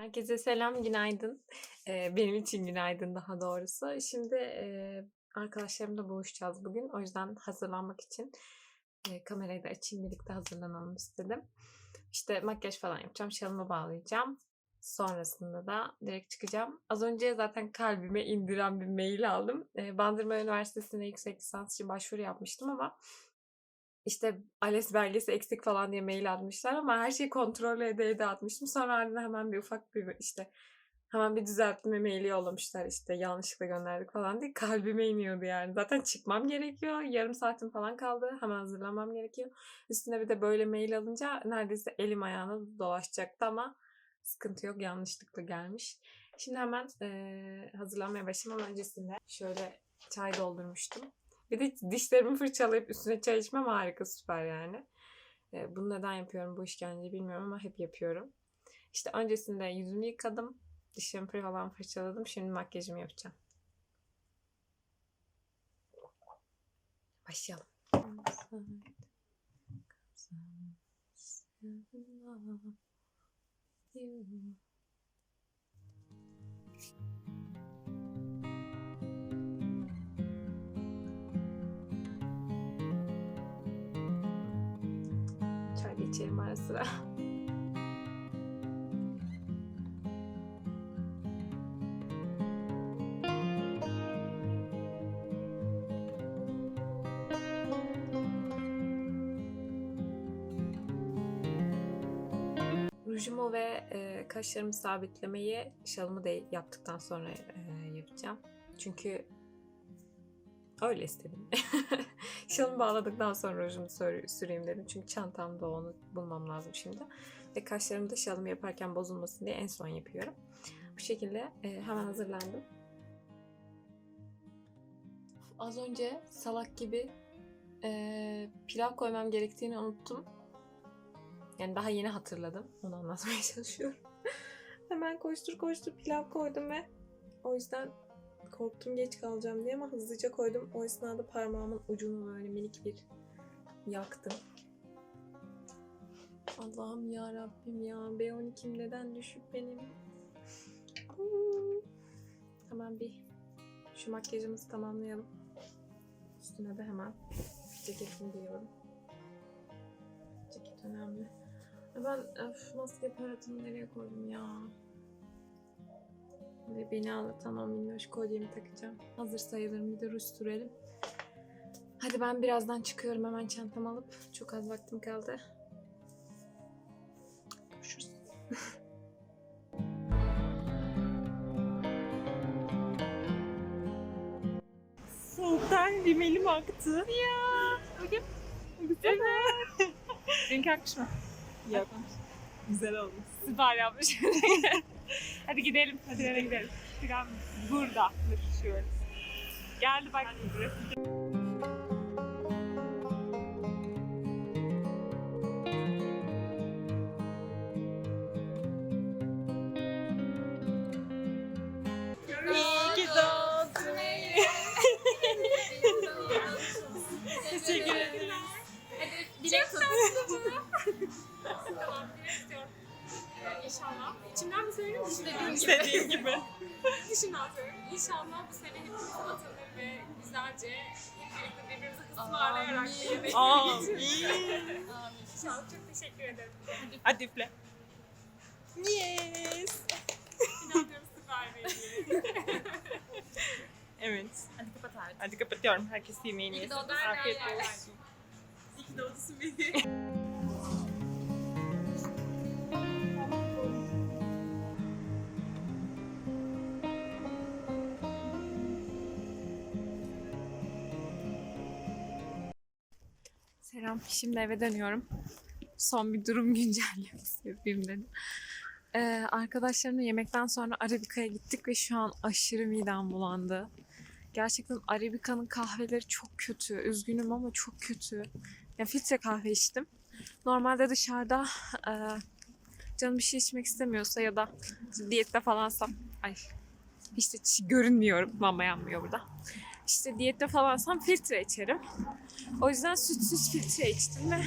Herkese selam, günaydın. Eee, benim için günaydın daha doğrusu. Şimdi, eee, arkadaşlarımla buluşacağız bugün. O yüzden hazırlanmak için, eee, kamerayı da açayım, birlikte hazırlanalım istedim. İşte makyaj falan yapacağım, şalımı bağlayacağım. Sonrasında da direkt çıkacağım. Az önce zaten kalbime indiren bir mail aldım. Eee, Bandırma Üniversitesi'ne yüksek lisans için başvuru yapmıştım ama işte ALES belgesi eksik falan diye mail atmışlar ama her şeyi kontrol ede ede atmıştım. Sonra ardından hemen bir ufak bir işte hemen bir düzeltme maili yollamışlar işte yanlışlıkla gönderdik falan diye kalbime iniyordu yani. Zaten çıkmam gerekiyor. Yarım saatim falan kaldı. Hemen hazırlanmam gerekiyor. Üstüne bir de böyle mail alınca neredeyse elim ayağına dolaşacaktı ama sıkıntı yok. Yanlışlıkla gelmiş. Şimdi hemen eee, hazırlanmaya başlamam öncesinde şöyle çay doldurmuştum. Bir de dişlerimi fırçalayıp üstüne çay içmem harika süper yani. Ee, bunu neden yapıyorum bu işkenceyi bilmiyorum ama hep yapıyorum. İşte öncesinde yüzümü yıkadım. Dişlerimi falan fırçaladım. Şimdi makyajımı yapacağım. Başlayalım. Çay da içelim ara sıra. Rujumu ve e, kaşlarımı sabitlemeyi şalımı da yaptıktan sonra e, yapacağım. Çünkü öyle istedim. Şalımı bağladıktan sonra rujumu sür- süreyim dedim. Çünkü çantamda onu bulmam lazım şimdi. Ve kaşlarımı da şalımı yaparken bozulmasın diye en son yapıyorum. Bu şekilde e, hemen hazırlandım. Az önce salak gibi e, pilav koymam gerektiğini unuttum. Yani daha yeni hatırladım. Onu anlatmaya çalışıyorum. Hemen koştur koştur pilav koydum ve o yüzden korktum geç kalacağım diye ama hızlıca koydum. O esnada parmağımın ucunu böyle minik bir yaktım. Allah'ım ya Rabbim ya. B12'm neden düşük benim? Hemen bir şu makyajımızı tamamlayalım. Üstüne de hemen ceketimi giyiyorum. Ceket önemli. Ben öf, maske aparatımı nereye koydum ya? Ve beni ağlatan o minnoş kolyemi takacağım. Hazır sayılırım bir de ruj sürelim. Hadi ben birazdan çıkıyorum hemen çantamı alıp. Çok az vaktim kaldı. Görüşürüz. Soğuktan rimelim aktı. Ya. Bugün güzel mi? Dünkü akmış mı? Yok. Güzel olmuş. Süper yapmış. Hadi gidelim. Hadi eve gidelim. Biraz burada görüşüyoruz. Geldi bak. İyi dışımdan gibi. İstediğin gibi. Dışımdan söylüyorum. İnşallah bu sene hepimiz atılır ve güzelce hep birlikte birbirimizi ısmarlayarak bir yemek Amin. İnşallah. Çok teşekkür ederim. Hadi üfle. Yes. İnanıyorum süper bir. Evet. Hadi kapat artık. Hadi kapatıyorum. Herkes yemeğini İyi ki yesin. doğdun. Afiyet olsun. İyi ki doğdun beni. Selam. Şimdi eve dönüyorum. Son bir durum güncellemesi yapayım dedim. Ee, arkadaşlarımla yemekten sonra Arabika'ya gittik ve şu an aşırı midem bulandı. Gerçekten Arabika'nın kahveleri çok kötü. Üzgünüm ama çok kötü. Ya filtre kahve içtim. Normalde dışarıda e, canım bir şey içmek istemiyorsa ya da diyette falansam ay hiç de çi- görünmüyorum. Mama yanmıyor burada. İşte diyette falansam filtre içerim. O yüzden sütsüz filtre içtim ve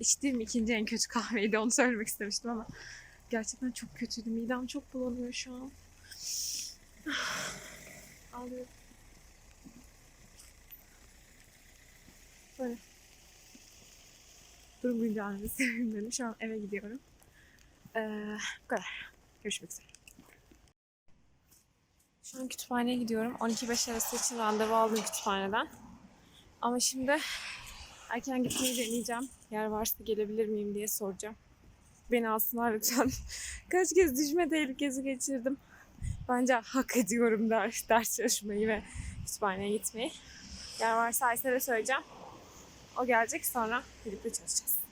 içtiğim ikinci en kötü kahveydi. Onu söylemek istemiştim ama gerçekten çok kötüydü. Midem çok bulanıyor şu an. Ağlıyorum. Böyle. Durum güncellemesi. Şu an eve gidiyorum. Ee, bu kadar. Görüşmek üzere. Şu an kütüphaneye gidiyorum. 12.05 arası için randevu aldım kütüphaneden. Ama şimdi erken gitmeyi deneyeceğim. Yer varsa gelebilir miyim diye soracağım. Beni alsınlar lütfen. Kaç kez düşme tehlikesi geçirdim. Bence hak ediyorum ders, ders çalışmayı ve kütüphaneye gitmeyi. Yer varsa Aysel'e söyleyeceğim. O gelecek sonra birlikte çalışacağız.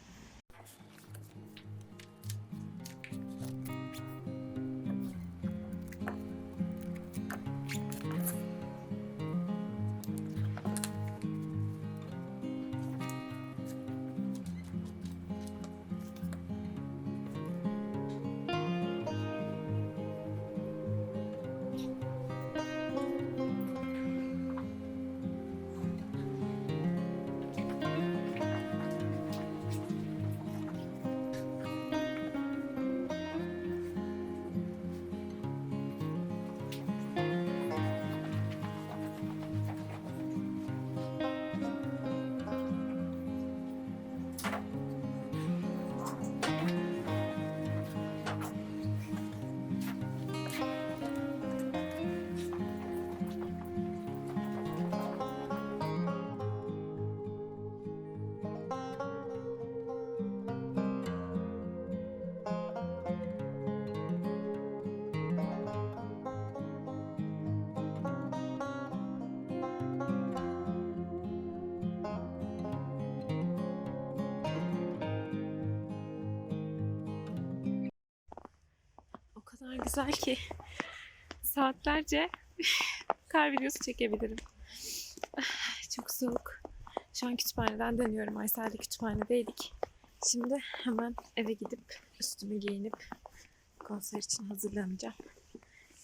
Kadar güzel ki saatlerce kar videosu çekebilirim. Çok soğuk. Şu an kütüphaneden dönüyorum. Aysel'de kütüphanedeydik. Şimdi hemen eve gidip üstümü giyinip konser için hazırlanacağım.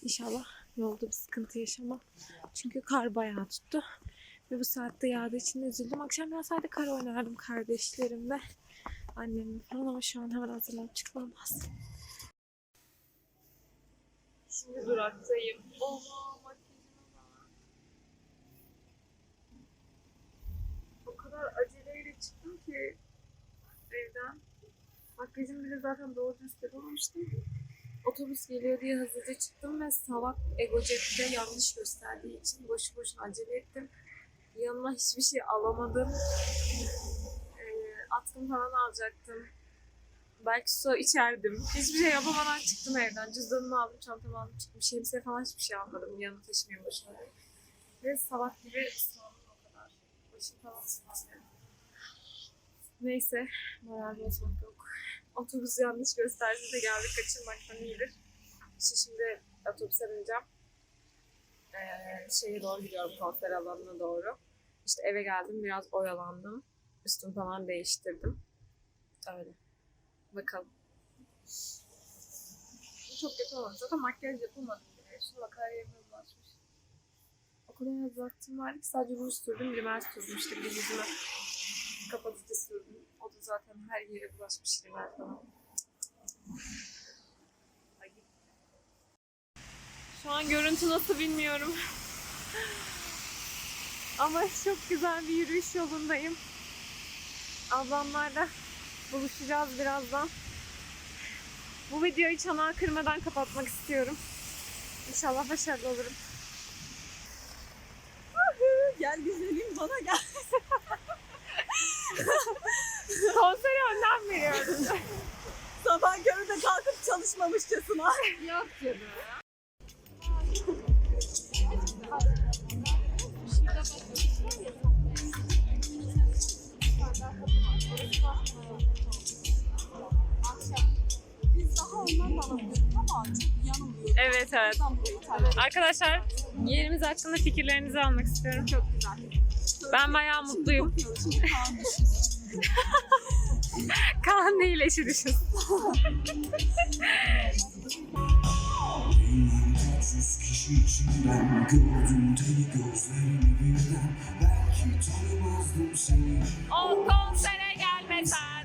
İnşallah yolda bir sıkıntı yaşamam. Çünkü kar bayağı tuttu. Ve bu saatte yağdığı için üzüldüm. Akşam ben sadece kar oynardım kardeşlerimle. Annemle falan ama şu an hemen hazırlanıp çıkmam lazım. Şimdi duraktayım. Oha makyajıma bak. O kadar aceleyle çıktım ki evden. Makyajım bile zaten doğru düz yapamamıştım. Otobüs geliyor diye hızlıca çıktım ve salak Ego Cep'te yanlış gösterdiği için boşu boşuna acele ettim. Yanıma hiçbir şey alamadım. Ee, atkım falan alacaktım. Belki su içerdim. Hiçbir şey yapamadan çıktım evden. Cüzdanımı aldım, çantamı aldım, çıktım. Şemsiye falan hiçbir şey almadım. Yanımda taşımayayım boşuna. diye. Ve salak gibi ıslandım o kadar. Başım falan ıslandı. Neyse, moral bozmak yok. Otobüs yanlış gösterse de geldik kaçırmaktan iyidir. İşte şimdi otobüse bineceğim. Ee, şeye doğru gidiyorum, konser alanına doğru. İşte eve geldim, biraz oyalandım. Üstümü falan değiştirdim. Öyle. Bakalım. Çok kötü olmadı. Zaten makyaj yapamadım bile. Her yerime bulaşmış. O kadar vardı ki sadece ruj sürdüm, rimel sürdüm. İşte bir yüzüme kapatıcı sürdüm. O da zaten her yere bulaşmış rimel falan. Şu an görüntü nasıl bilmiyorum. Ama çok güzel bir yürüyüş yolundayım. Ablamlarla buluşacağız birazdan. Bu videoyu çanağı kırmadan kapatmak istiyorum. İnşallah başarılı olurum. Gel güzelim bana gel. Konseri önden veriyorum. Sabah köründe kalkıp çalışmamışçasına. Yok canım. Evet. Arkadaşlar yerimiz hakkında fikirlerinizi almak istiyorum. Çok güzel. Ben bayağı mutluyum. Kaan değil eşi düşün. Yüz kişi içinden gördüm deli gözlerini birden Belki tanımazdım seni O konsere gelmesen